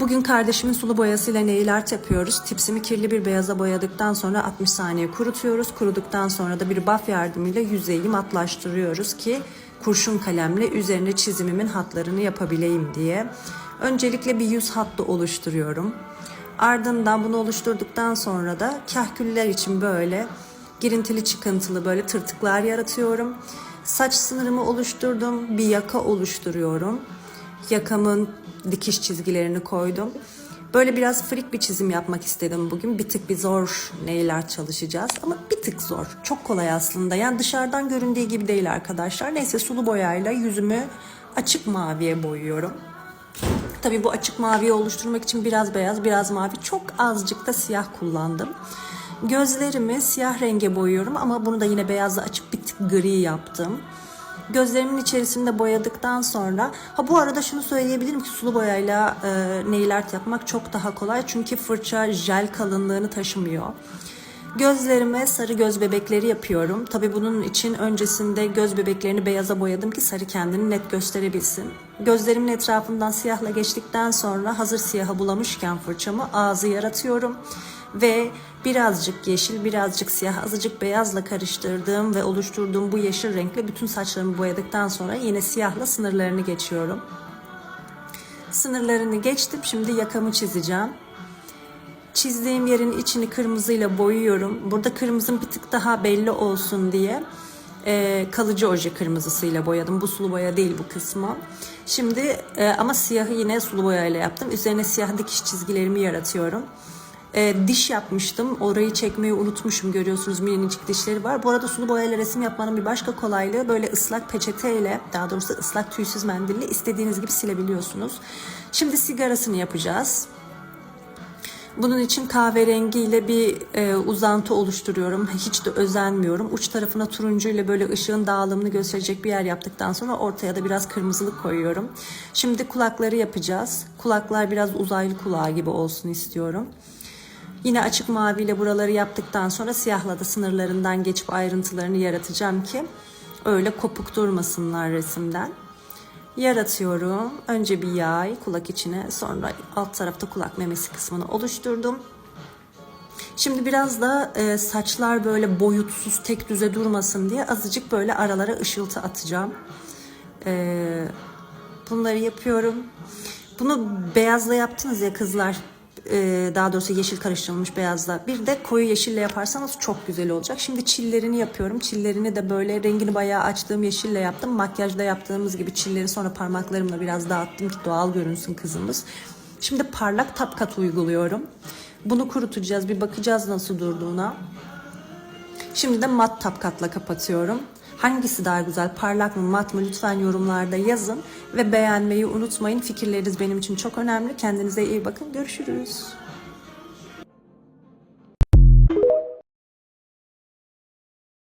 Bugün kardeşimin sulu boyasıyla nail art yapıyoruz. Tipsimi kirli bir beyaza boyadıktan sonra 60 saniye kurutuyoruz. Kuruduktan sonra da bir baf yardımıyla yüzeyi matlaştırıyoruz ki kurşun kalemle üzerine çizimimin hatlarını yapabileyim diye. Öncelikle bir yüz hattı oluşturuyorum. Ardından bunu oluşturduktan sonra da kahküller için böyle girintili çıkıntılı böyle tırtıklar yaratıyorum. Saç sınırımı oluşturdum. Bir yaka oluşturuyorum. Yakamın dikiş çizgilerini koydum. Böyle biraz frik bir çizim yapmak istedim bugün. Bir tık bir zor art çalışacağız ama bir tık zor. Çok kolay aslında. Yani dışarıdan göründüğü gibi değil arkadaşlar. Neyse sulu boyayla yüzümü açık maviye boyuyorum. Tabii bu açık maviyi oluşturmak için biraz beyaz, biraz mavi, çok azıcık da siyah kullandım. Gözlerimi siyah renge boyuyorum ama bunu da yine beyazla açıp bir tık gri yaptım. Gözlerimin içerisinde boyadıktan sonra ha bu arada şunu söyleyebilirim ki sulu boyayla e, nail art yapmak çok daha kolay çünkü fırça jel kalınlığını taşımıyor. Gözlerime sarı göz bebekleri yapıyorum. Tabi bunun için öncesinde göz bebeklerini beyaza boyadım ki sarı kendini net gösterebilsin. Gözlerimin etrafından siyahla geçtikten sonra hazır siyaha bulamışken fırçamı ağzı yaratıyorum. Ve birazcık yeşil, birazcık siyah, azıcık beyazla karıştırdığım ve oluşturduğum bu yeşil renkle bütün saçlarımı boyadıktan sonra yine siyahla sınırlarını geçiyorum. Sınırlarını geçtim. Şimdi yakamı çizeceğim. Çizdiğim yerin içini kırmızıyla boyuyorum. Burada kırmızım bir tık daha belli olsun diye e, kalıcı oje kırmızısıyla boyadım. Bu sulu boya değil bu kısmı. Şimdi e, ama siyahı yine sulu boyayla yaptım. Üzerine siyah dikiş çizgilerimi yaratıyorum. E, diş yapmıştım. Orayı çekmeyi unutmuşum. Görüyorsunuz minicik dişleri var. Bu arada sulu boyayla resim yapmanın bir başka kolaylığı böyle ıslak peçeteyle daha doğrusu ıslak tüysüz mendille istediğiniz gibi silebiliyorsunuz. Şimdi sigarasını yapacağız. Bunun için kahverengiyle bir e, uzantı oluşturuyorum. Hiç de özenmiyorum. Uç tarafına turuncu ile böyle ışığın dağılımını gösterecek bir yer yaptıktan sonra ortaya da biraz kırmızılık koyuyorum. Şimdi kulakları yapacağız. Kulaklar biraz uzaylı kulağı gibi olsun istiyorum. Yine açık maviyle buraları yaptıktan sonra siyahla da sınırlarından geçip ayrıntılarını yaratacağım ki öyle kopuk durmasınlar resimden. Yaratıyorum. Önce bir yay kulak içine sonra alt tarafta kulak memesi kısmını oluşturdum. Şimdi biraz da e, saçlar böyle boyutsuz tek düze durmasın diye azıcık böyle aralara ışıltı atacağım. E, bunları yapıyorum. Bunu beyazla yaptınız ya kızlar. E, daha doğrusu yeşil karıştırılmış beyazla. Bir de koyu yeşille yaparsanız çok güzel olacak. Şimdi çillerini yapıyorum. Çillerini de böyle rengini bayağı açtığım yeşille yaptım. Makyajda yaptığımız gibi çilleri sonra parmaklarımla biraz dağıttım ki doğal görünsün kızımız. Şimdi parlak tap kat uyguluyorum. Bunu kurutacağız. Bir bakacağız nasıl durduğuna. Şimdi de mat tapkatla kapatıyorum. Hangisi daha güzel, parlak mı, mat mı lütfen yorumlarda yazın. Ve beğenmeyi unutmayın. Fikirleriniz benim için çok önemli. Kendinize iyi bakın. Görüşürüz.